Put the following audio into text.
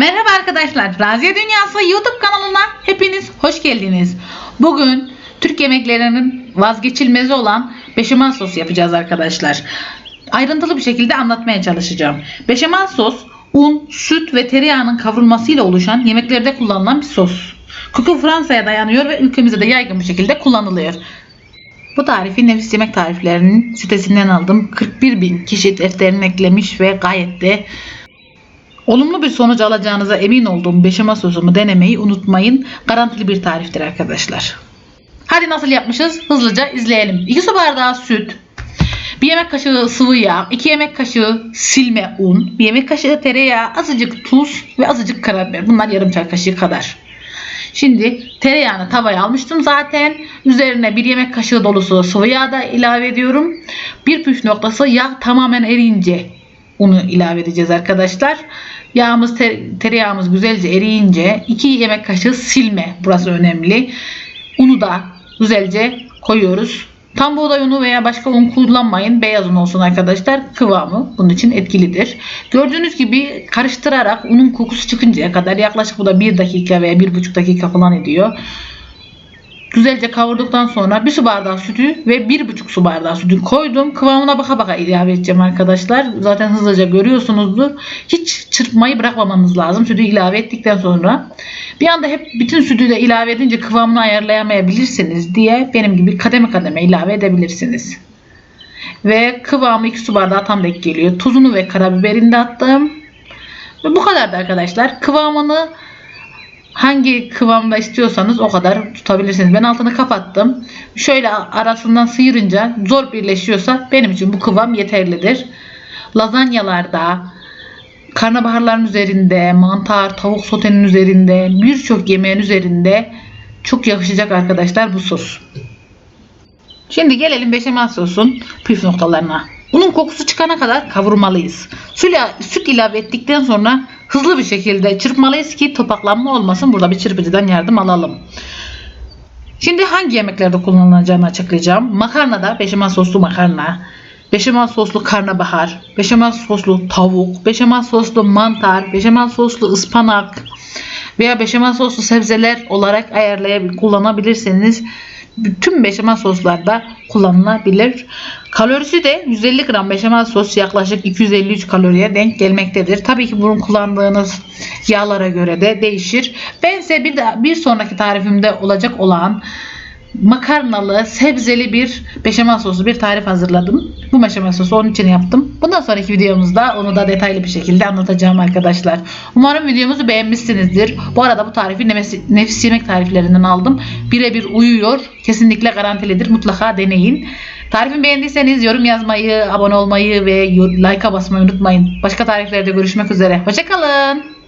Merhaba arkadaşlar. Raziye Dünyası YouTube kanalına hepiniz hoş geldiniz. Bugün Türk yemeklerinin vazgeçilmezi olan beşamel sos yapacağız arkadaşlar. Ayrıntılı bir şekilde anlatmaya çalışacağım. Beşamel sos un, süt ve tereyağının kavrulmasıyla oluşan yemeklerde kullanılan bir sos. Koku Fransa'ya dayanıyor ve ülkemizde de yaygın bir şekilde kullanılıyor. Bu tarifi Nefis Yemek Tariflerinin sitesinden aldım. 41 bin kişi defterine eklemiş ve gayet de Olumlu bir sonuç alacağınıza emin olduğum beşamel sosumu denemeyi unutmayın. Garantili bir tariftir arkadaşlar. Hadi nasıl yapmışız? Hızlıca izleyelim. 2 su bardağı süt, 1 yemek kaşığı sıvı yağ, 2 yemek kaşığı silme un, 1 yemek kaşığı tereyağı, azıcık tuz ve azıcık karabiber. Bunlar yarım çay kaşığı kadar. Şimdi tereyağını tavaya almıştım zaten. Üzerine bir yemek kaşığı dolusu sıvı yağ da ilave ediyorum. Bir püf noktası yağ tamamen eriyince unu ilave edeceğiz arkadaşlar. Yağımız ter- tereyağımız güzelce eriyince 2 yemek kaşığı silme burası önemli. Unu da güzelce koyuyoruz. Tam buğday unu veya başka un kullanmayın. Beyaz un olsun arkadaşlar. Kıvamı bunun için etkilidir. Gördüğünüz gibi karıştırarak unun kokusu çıkıncaya kadar yaklaşık bu da 1 dakika veya 1,5 dakika falan ediyor. Güzelce kavurduktan sonra bir su bardağı sütü ve bir buçuk su bardağı sütü koydum. Kıvamına baka baka ilave edeceğim arkadaşlar. Zaten hızlıca görüyorsunuzdur. Hiç çırpmayı bırakmamanız lazım. Sütü ilave ettikten sonra. Bir anda hep bütün sütü de ilave edince kıvamını ayarlayamayabilirsiniz diye benim gibi kademe kademe ilave edebilirsiniz. Ve kıvamı 2 su bardağı tam denk geliyor. Tuzunu ve karabiberini de attım. Ve bu kadardı arkadaşlar. Kıvamını hangi kıvamda istiyorsanız o kadar tutabilirsiniz. Ben altını kapattım. Şöyle arasından sıyırınca zor birleşiyorsa benim için bu kıvam yeterlidir. Lazanyalarda, karnabaharların üzerinde, mantar, tavuk sotenin üzerinde, birçok yemeğin üzerinde çok yakışacak arkadaşlar bu sos. Şimdi gelelim beşamel sosun püf noktalarına. Unun kokusu çıkana kadar kavurmalıyız. Süt, süt ilave ettikten sonra hızlı bir şekilde çırpmalıyız ki topaklanma olmasın. Burada bir çırpıcıdan yardım alalım. Şimdi hangi yemeklerde kullanılacağını açıklayacağım. Makarnada beşamel soslu makarna, beşamel soslu karnabahar, beşamel soslu tavuk, beşamel soslu mantar, beşamel soslu ıspanak veya beşamel soslu sebzeler olarak ayarlayabilir, kullanabilirsiniz. Bütün beşamel soslarda kullanılabilir. Kalorisi de 150 gram beşamel sos yaklaşık 253 kaloriye denk gelmektedir. Tabii ki bunun kullandığınız yağlara göre de değişir. Ben ise bir, de, bir sonraki tarifimde olacak olan makarnalı, sebzeli bir beşamel soslu bir tarif hazırladım. Bu beşamel sosu onun için yaptım. Bundan sonraki videomuzda onu da detaylı bir şekilde anlatacağım arkadaşlar. Umarım videomuzu beğenmişsinizdir. Bu arada bu tarifi nefis, yemek tariflerinden aldım. Birebir uyuyor. Kesinlikle garantilidir. Mutlaka deneyin. Tarifimi beğendiyseniz yorum yazmayı, abone olmayı ve like basmayı unutmayın. Başka tariflerde görüşmek üzere. Hoşçakalın.